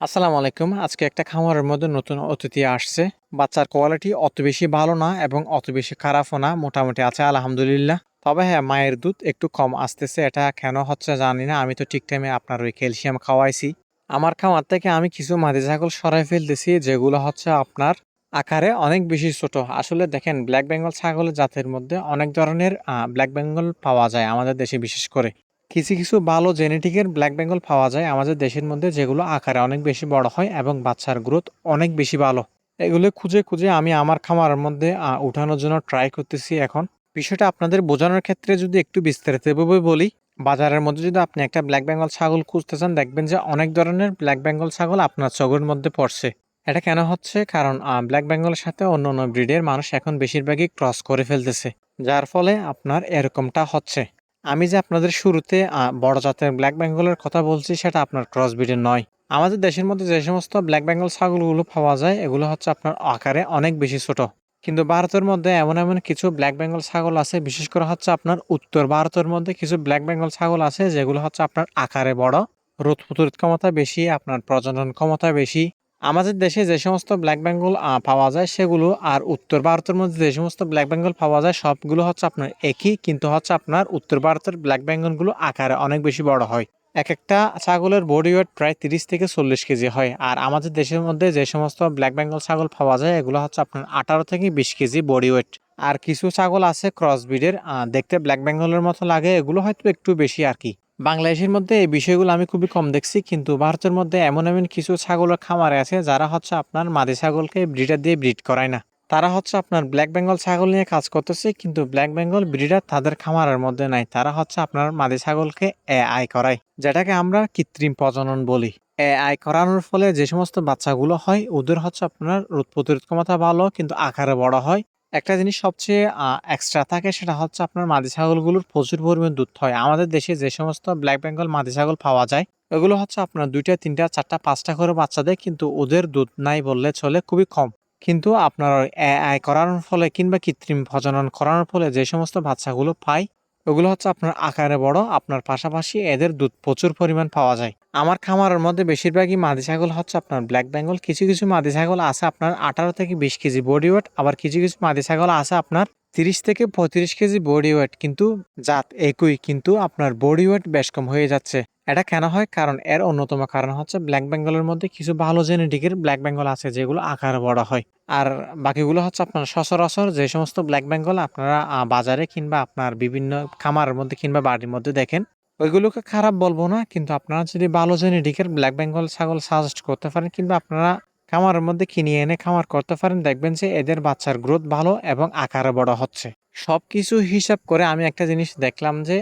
আসসালামু আলাইকুম। আজকে একটা খামারের মধ্যে নতুন অতিথি আসছে। বাচ্চার কোয়ালিটি অত বেশি ভালো না এবং অত বেশি খারাপও না, মোটামুটি আছে, আলহামদুলিল্লাহ। তবে হ্যাঁ মায়ের দুধ একটু কম আসতেছে, এটা কেন হচ্ছে জানি না, আমি তো ঠিক টাইমে আপনার ওই ক্যালসিয়াম খাওয়াইছি। আমার খামার থেকে আমি কিছু মাদি ছাগল সরাই ফেলতেছি, যেগুলো হচ্ছে আপনার আকারে অনেক বেশি ছোট। আসলে দেখেন ব্ল্যাক বেঙ্গল ছাগলের জাতের মধ্যে অনেক ধরনের ব্ল্যাক বেঙ্গল পাওয়া যায় আমাদের দেশে বিশেষ করে। কিছু কিছু ভালো জেনেটিকের ব্ল্যাক বেঙ্গল পাওয়া যায় আমাদের দেশের মধ্যে, যেগুলো আকারে অনেক বেশি বড় হয় এবং বাচ্চার গ্রোথ অনেক বেশি ভালো। এগুলো খুঁজে খুঁজে আমি আমার খামারের মধ্যে উঠানোর জন্য ট্রাই করতেছি এখন। বিষয়টা আপনাদের বোঝানোর ক্ষেত্রে যদি একটু বিস্তারিতভাবে বলি, বাজারের মধ্যে যদি আপনি একটা ব্ল্যাক বেঙ্গল ছাগল খুঁজতে চান, দেখবেন যে অনেক ধরনের ব্ল্যাক বেঙ্গল ছাগল আপনার চোখের মধ্যে পড়ছে। এটা কেন হচ্ছে? কারণ ব্ল্যাক বেঙ্গলের সাথে অন্য অন্য ব্রিডের মানুষ এখন বেশিরভাগই ক্রস করে ফেলতেছে। যার ফলে আপনার এরকমটা হচ্ছে। আমি যে আপনাদের শুরুতে বড় জাতের ব্ল্যাক বেঙ্গলের কথা বলছি, সেটা আপনার ক্রস ব্রিডের নয়। আমাদের দেশের মধ্যে যে সমস্ত ব্ল্যাক বেঙ্গল ছাগলগুলো পাওয়া যায়, এগুলো হচ্ছে আপনার আকারে অনেক বেশি ছোট। কিন্তু ভারতের মধ্যে এমন এমন কিছু ব্ল্যাক বেঙ্গল ছাগল আছে, বিশেষ করে হচ্ছে আপনার উত্তর ভারতের মধ্যে কিছু ব্ল্যাক বেঙ্গল ছাগল আছে, যেগুলো হচ্ছে আপনার আকারে বড়, রোদ প্রতিরোধ ক্ষমতা বেশি, আপনার প্রজনন ক্ষমতা বেশি আমাদের দেশে যে সমস্ত ব্ল্যাক বেঙ্গল পাওয়া যায় সেগুলো আর উত্তর ভারতের মধ্যে যে সমস্ত ব্ল্যাক বেঙ্গল পাওয়া যায় সবগুলো হচ্ছে আপনার একই, কিন্তু হচ্ছে আপনার উত্তর ভারতের ব্ল্যাক বেঙ্গলগুলো আকারে অনেক বেশি বড় হয়। এক একটা ছাগলের বডি ওয়েট প্রায় তিরিশ থেকে চল্লিশ কেজি হয় আর আমাদের দেশের মধ্যে যে সমস্ত ব্ল্যাক বেঙ্গল ছাগল পাওয়া যায় এগুলো হচ্ছে আপনার আঠারো থেকে বিশ কেজি বডি ওয়েট আর কিছু ছাগল আছে ক্রস ব্রিডের দেখতে ব্ল্যাক বেঙ্গলের মতো লাগে, এগুলো হয়তো একটু বেশি আর কি। বাংলাদেশের মধ্যে এই বিষয়গুলো আমি খুবই কম দেখছি, কিন্তু ভারতের মধ্যে এমন এমন কিছু ছাগলের খামারে আছে যারা হচ্ছে আপনার মাদি ছাগলকে ব্রিডার দিয়ে ব্রিড করায় না। তারা হচ্ছে আপনার ব্ল্যাক বেঙ্গল ছাগল নিয়ে কাজ করতেছে, কিন্তু ব্ল্যাক বেঙ্গল ব্রিডার তাদের খামারের মধ্যে নাই। তারা হচ্ছে আপনার মাদি ছাগলকে এ আই করায়, যেটাকে আমরা কৃত্রিম প্রজনন বলি। এ আই করানোর ফলে যে সমস্ত বাচ্চাগুলো হয়, ওদের হচ্ছে আপনার রোদ প্রতিরোধ ক্ষমতা ভালো, কিন্তু আকারে বড় হয়। একটা জিনিস সবচেয়ে এক্সট্রা থাকে সেটা হচ্ছে আপনার মাদি ছাগলগুলোর প্রচুর পরিমাণ দুধ হয়। আমাদের দেশে যে সমস্ত ব্ল্যাক বেঙ্গল মাদি ছাগল পাওয়া যায়, ওগুলো হচ্ছে আপনার দুইটা, তিনটা, চারটা, পাঁচটা করে বাচ্চা দেয়, কিন্তু ওদের দুধ নাই বললে চলে খুবই কম। কিন্তু আপনার আয় করানোর ফলে কিংবা কৃত্রিম প্রজনন করানোর ফলে যে সমস্ত বাচ্চাগুলো পায় ওগুলো হচ্ছে আপনার আকারে বড়, আপনার পাশাপাশি এদের দুধ প্রচুর পরিমাণ পাওয়া যায়। আমার খামারের মধ্যে বেশিরভাগই মাদি ছাগল হচ্ছে আপনার ব্ল্যাক বেঙ্গল, কিছু কিছু মাদি ছাগল আছে আপনার আঠারো থেকে বিশ কেজি বডি ওয়েট আবার কিছু কিছু মাদি ছাগল আছে আপনার তিরিশ থেকে পঁয়ত্রিশ কেজি বডি ওয়েট কিন্তু জাত একই, কিন্তু আপনার বডি ওয়েট বেশ কম হয়ে যাচ্ছে। এটা কেন হয়? কারণ এর অন্যতম কারণ হচ্ছে ব্ল্যাক বেঙ্গলের মধ্যে কিছু ভালো জেনেটিকের ব্ল্যাক বেঙ্গল আছে, যেগুলো আকার বড় হয়। আর বাকিগুলো হচ্ছে আপনার সচরাচর যে সমস্ত ব্ল্যাক বেঙ্গল আপনারা বাজারে কিংবা আপনার বিভিন্ন খামারের মধ্যে কিংবা বাড়ির মধ্যে দেখেন, ওইগুলোকে খারাপ বলব না, কিন্তু আপনারা যদি ভালো জেনেটিকের ব্ল্যাক বেঙ্গল ছাগল সাজেস্ট করতে পারেন, কিংবা আপনারা খামারের মধ্যে কিনে এনে খামার করতে পারেন, দেখবেন যে এদের বাচ্চার গ্রোথ ভালো এবং আকারে বড় হচ্ছে। সব কিছু হিসাব করে আমি একটা জিনিস দেখলাম যে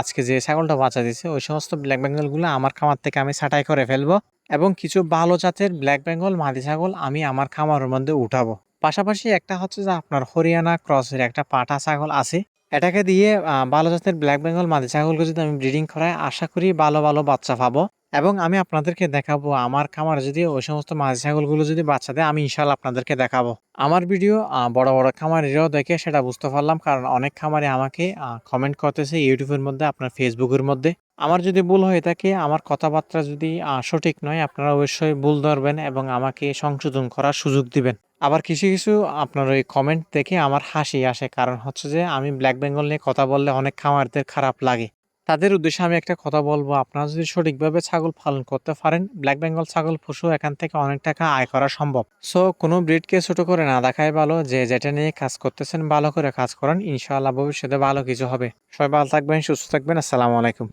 আজকে যে ছাগলটা বাচ্চা দিছে ওই সমস্ত ব্ল্যাক বেঙ্গলগুলো আমার খামার থেকে আমি ছাঁটাই করে ফেলব এবং কিছু ভালো জাতের ব্ল্যাক বেঙ্গল মাদি ছাগল আমি আমার খামারের মধ্যে উঠাবো। পাশাপাশি একটা হচ্ছে যে আপনার হরিয়ানা ক্রসের একটা পাটা ছাগল আছে। এটাকে দিয়ে ভালো জাতের ব্ল্যাক বেঙ্গল মাদি ছাগলকে যদি আমি ব্রিডিং করাই, আশা করি ভালো ভালো বাচ্চা পাবো। এবং আমি আপনাদেরকে দেখাবো, আমার খামারে যদি ওই সমস্ত মাঝি ছাগলগুলো যদি বাচ্চা দেয়, আমি ইনশাল্লাহ আপনাদেরকে দেখাবো। আমার ভিডিও বড় বড় খামারিরাও দেখে সেটা বুঝতে পারলাম, কারণ অনেক খামারে আমাকে কমেন্ট করতেছে ইউটিউবের মধ্যে, আপনার ফেসবুকের মধ্যে। আমার যদি ভুল হয়ে থাকে, আমার কথাবার্তা যদি সঠিক নয়, আপনারা অবশ্যই ভুল ধরবেন এবং আমাকে সংশোধন করার সুযোগ দিবেন। আবার কিছু কিছু আপনার ওই কমেন্ট দেখে আমার হাসি আসে, কারণ হচ্ছে যে, আমি ব্ল্যাক বেঙ্গল নিয়ে কথা বললে অনেক খামারদের খারাপ লাগে। তাদের উদ্দেশ্যে আমি একটা কথা বলব। আপনারা যদি সঠিকভাবে ছাগল পালন করতে পারেন ব্ল্যাক বেঙ্গল ছাগল, পশু, এখান থেকে অনেক টাকা আয় করা সম্ভব। সো কোনো ব্রিডকে ছোট করে না দেখাই ভালো, যে যেটা নিয়ে কাজ করতেছেন, ভালো করে কাজ করেন, ইনশাআল্লাহ ভবিষ্যতে ভালো কিছু হবে। সবাই ভালো থাকবেন, সুস্থ থাকবেন, আসসালামু আলাইকুম।